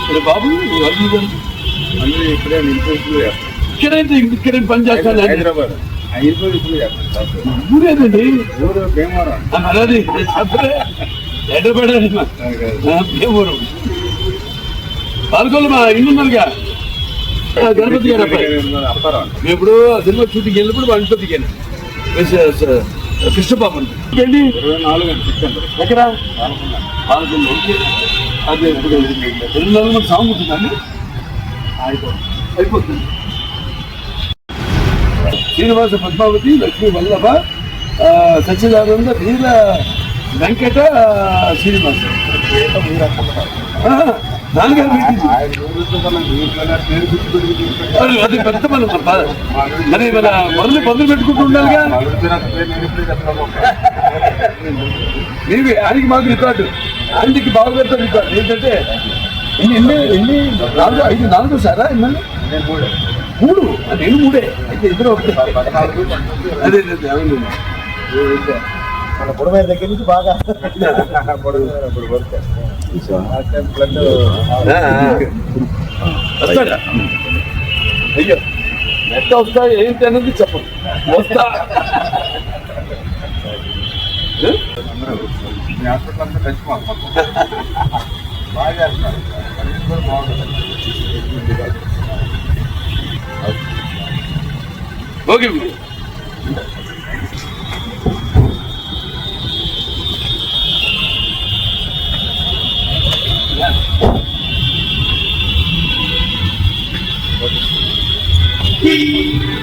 ఇక్కడ బాబు ఇక్కడే ఇక్కడైతే ఇక్కడే పని చేస్తాను హైదరాబాద్. హైదరాబాద్ ఊరేదండి? ఊరు భీమవరం. పాల్గొలు మా ఇల్లు ఉన్నారుగా ఆ, గణపతి గారు అబ్బాయి. ఇప్పుడు సినిమా షూటింగ్ వెళ్ళినప్పుడు వాళ్ళ ఇంట్లో దిగాను. కృష్ణబాబు సెప్టెంబర్ ఎక్కడ? అదే ఇప్పుడు రెండు నెలల మంది సాంగ్ ఉంటుందండి. అయిపోతుంది అయిపోతుంది. శ్రీనివాస పద్మావతి లక్ష్మీ వల్లభ ఆ, సచ్చిదానంద వీర వెంకట శ్రీనివాస. ఏదో అది అది పెద్ద మనం మరి మన మొదలు మొదలు పెట్టుకుంటూ ఉండాలిగా నలుగురు నీవి ఆయనకి మాకు రికార్డు ఆయనకి బాగా పెడతారు రికార్డు ఏంటంటే ఎన్ని ఎన్ని ఎన్ని నాలుగు ఐదు నాలుగు సారా ఎన్ని నేను మూడు. నేను మూడే అయితే ఇద్దరు ఒకటి. అదే అదే అవును. మన బుడమే దగ్గర నుంచి బాగా బుడమే ఆ టైం వస్తాడా అయ్యో ఎంత వస్తా ఏంటి అనేది చెప్పండి వస్తా బాగా బాగుంటుంది ఓకే Thank you.